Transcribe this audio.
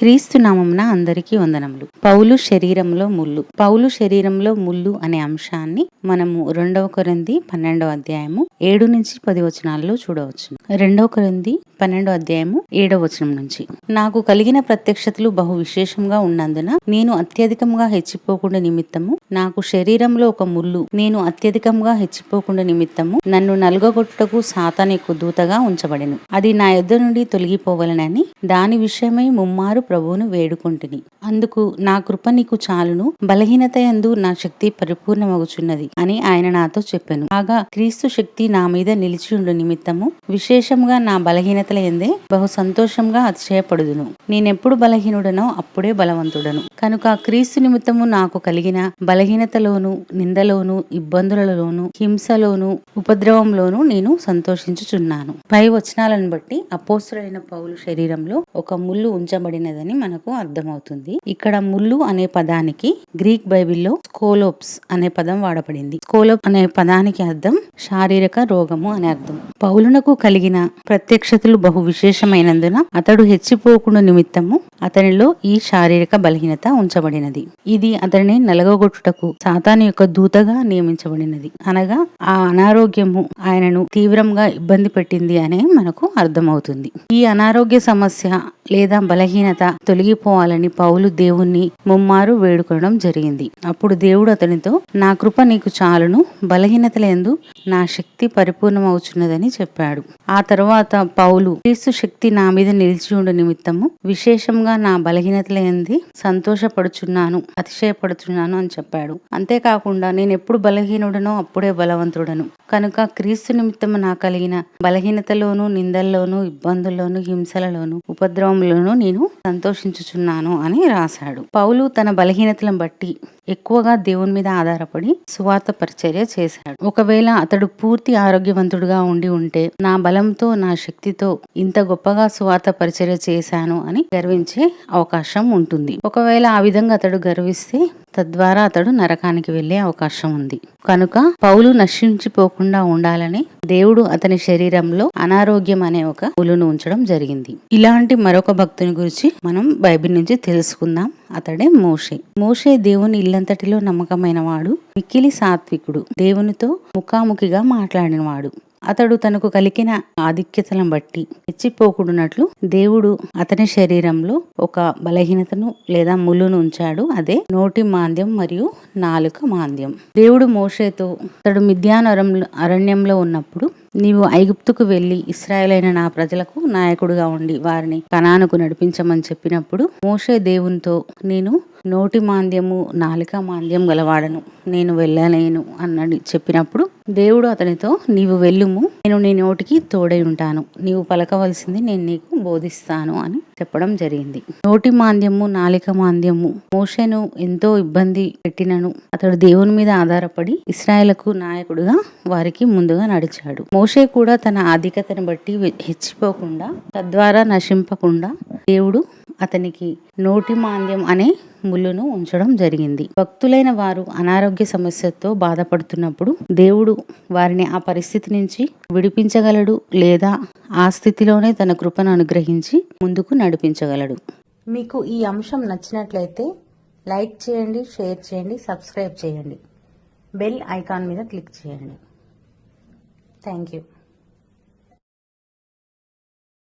క్రీస్తు నామమున అందరికీ వందనములు. పౌలు శరీరంలో ముళ్ళు. పౌలు శరీరంలో ముళ్ళు అనే అంశాన్ని మనము రెండవ కొరింది పన్నెండవ అధ్యాయము ఏడు నుంచి పది వచనాల్లో చూడవచ్చు రెండవ కొరింది పన్నెండవ అధ్యాయము ఏడవ వచనం నుంచి. నాకు కలిగిన ప్రత్యక్షతలు బహు విశేషంగా ఉన్నందున నేను అత్యధికంగా హెచ్చిపోకుండా నిమిత్తము నాకు శరీరంలో ఒక ముళ్ళు నేను అత్యధికంగా హెచ్చిపోకుండా నిమిత్తము నన్ను నలుగగొట్టుటకు సాతాన్ యొక్క దూతగా ఉంచబడెను. అది నా యొద్ద నుండి తొలగిపోవలనని దాని విషయమై ముమ్మారు ప్రభువును వేడుకొంటిని. అందుకు నా కృప నీకు చాలును. బలహీనత యందు నా శక్తి పరిపూర్ణమగుచున్నది అని ఆయన నాతో చెప్పాను. కాగా క్రీస్తు శక్తి నా మీద నిలిచి ఉండు నిమిత్తము విశేషంగా నా బలహీనతల ఎందే బహు సంతోషంగా అతిశయపడుదును. నేనెప్పుడు బలహీనుడనో అప్పుడే బలవంతుడను. కనుక క్రీస్తు నిమిత్తము నాకు కలిగిన బలహీనతలోను నిందలోను ఇబ్బందులలోను హింసలోను ఉపద్రవంలోను నేను సంతోషించుచున్నాను. పై వచనాలను బట్టి అపోస్తుడైన పౌలు శరీరంలో ఒక ముళ్ళు ఉంచబడినదని మనకు అర్థమవుతుంది. ఇక్కడ ముళ్ళు అనే పదానికి గ్రీక్ బైబిల్లో స్కోలోప్స్ అనే పదం వాడబడింది. స్కోలోప్ అనే పదానికి అర్థం శారీరక రోగము అని అర్థం. పౌలునకు కలిగిన ప్రత్యక్షతలు బహు విశేషమైనందున అతడు హెచ్చిపోకుండా నిమిత్తము అతనిలో ఈ శారీరక బలహీనత ఉంచబడినది. ఇది అతనిని నలగొట్టుటకు సాతాను యొక్క దూతగా నియమించబడినది. అనగా ఆ అనారోగ్యము ఆయనను తీవ్రంగా ఇబ్బంది పెట్టింది అనే మనకు అర్థమవుతుంది. ఈ అనారోగ్య సమస్య లేదా బలహీనత తొలగిపోవాలని పౌలు దేవుణ్ణి ముమ్మారు వేడుకోవడం జరిగింది. అప్పుడు దేవుడు అతనితో నా కృప నీకు చాలును బలహీనతలందు నా శక్తి పరిపూర్ణమవుచున్నదని చెప్పాడు. ఆ తరువాత పౌలు క్రీస్తు శక్తి నా మీద నిలిచి ఉండు నిమిత్తము. విశేషంగా నా బలహీనతలేంది సంతోషపడుచున్నాను అతిశయపడుచున్నాను అని చెప్పాడు. అంతేకాకుండా నేను ఎప్పుడు బలహీనుడనో అప్పుడే బలవంతుడను. కనుక క్రీస్తు నిమిత్తము నా కలిగిన బలహీనతలోను నిందల్లోను ఇబ్బందుల్లోను హింసలలోను ఉపద్రవంలోను నేను సంతోషించుచున్నాను అని రాశాడు. పౌలు తన బలహీనతలను బట్టి ఎక్కువగా దేవుని మీద ఆధారపడి సువార్త పరిచర్య చేశాడు. ఒకవేళ అతడు పూర్తి ఆరోగ్యవంతుడుగా ఉండి ఉంటే నా బలంతో నా శక్తితో ఇంత గొప్పగా సువార్త పరిచర్య చేశాను అని గర్వించే అవకాశం ఉంటుంది. ఒకవేళ ఆ విధంగా అతడు గర్విస్తే తద్వారా అతడు నరకానికి వెళ్ళే అవకాశం ఉంది. కనుక పౌలు నశించిపోకుండా ఉండాలని దేవుడు అతని శరీరంలో అనారోగ్యం అనే ఒక పులును ఉంచడం జరిగింది. ఇలాంటి మరొక భక్తుని గురించి మనం బైబిల్ నుంచి తెలుసుకుందాం. అతడే మోషే. మోషే దేవుని ఇల్లంతటిలో నమ్మకమైన వాడు మిక్కిలి సాత్వికుడు దేవునితో ముఖాముఖిగా మాట్లాడినవాడు. అతడు తనకు కలిగిన ఆధిక్యతలను బట్టి తెచ్చిపోకుడునట్లు దేవుడు అతని శరీరంలో ఒక బలహీనతను లేదా ముళ్ళును ఉంచాడు. అదే నోటి మాంద్యం మరియు నాలుక మాంద్యం. దేవుడు మోషేతో అతడు మిథ్యాన అరణ్యంలో ఉన్నప్పుడు నీవు ఐగుప్తుకు వెళ్ళి అయిన నా ప్రజలకు నాయకుడుగా ఉండి వారిని కణానుకు నడిపించమని చెప్పినప్పుడు మోషే దేవునితో నేను నోటి మాంద్యము నాలిక మాంద్యం గలవాడను. నేను వెళ్ళలేను అన్నది చెప్పినప్పుడు దేవుడు అతనితో నీవు వెళ్ళుము నేను నీ నోటికి తోడై ఉంటాను. నీవు పలకవలసింది నేను నీకు బోధిస్తాను అని చెప్పడం జరిగింది. నోటి మాంద్యము నాలిక మాంద్యము మోషను ఎంతో ఇబ్బంది పెట్టినను. అతడు దేవుని మీద ఆధారపడి ఇస్రాయలకు నాయకుడుగా వారికి ముందుగా నడిచాడు. మోషే కూడా తన ఆధిక్యతను బట్టి హెచ్చిపోకుండా తద్వారా నశింపకుండా దేవుడు అతనికి నోటి మాంద్యం అనే ముళ్ళును ఉంచడం జరిగింది. భక్తులైన వారు అనారోగ్య సమస్యతో బాధపడుతున్నప్పుడు దేవుడు వారిని ఆ పరిస్థితి నుంచి విడిపించగలడు లేదా ఆ స్థితిలోనే తన కృపను అనుగ్రహించి ముందుకు నడిపించగలడు. మీకు ఈ అంశం నచ్చినట్లయితే లైక్ చేయండి షేర్ చేయండి సబ్స్క్రైబ్ చేయండి. బెల్ ఐకాన్ మీద క్లిక్ చేయండి. Thank you.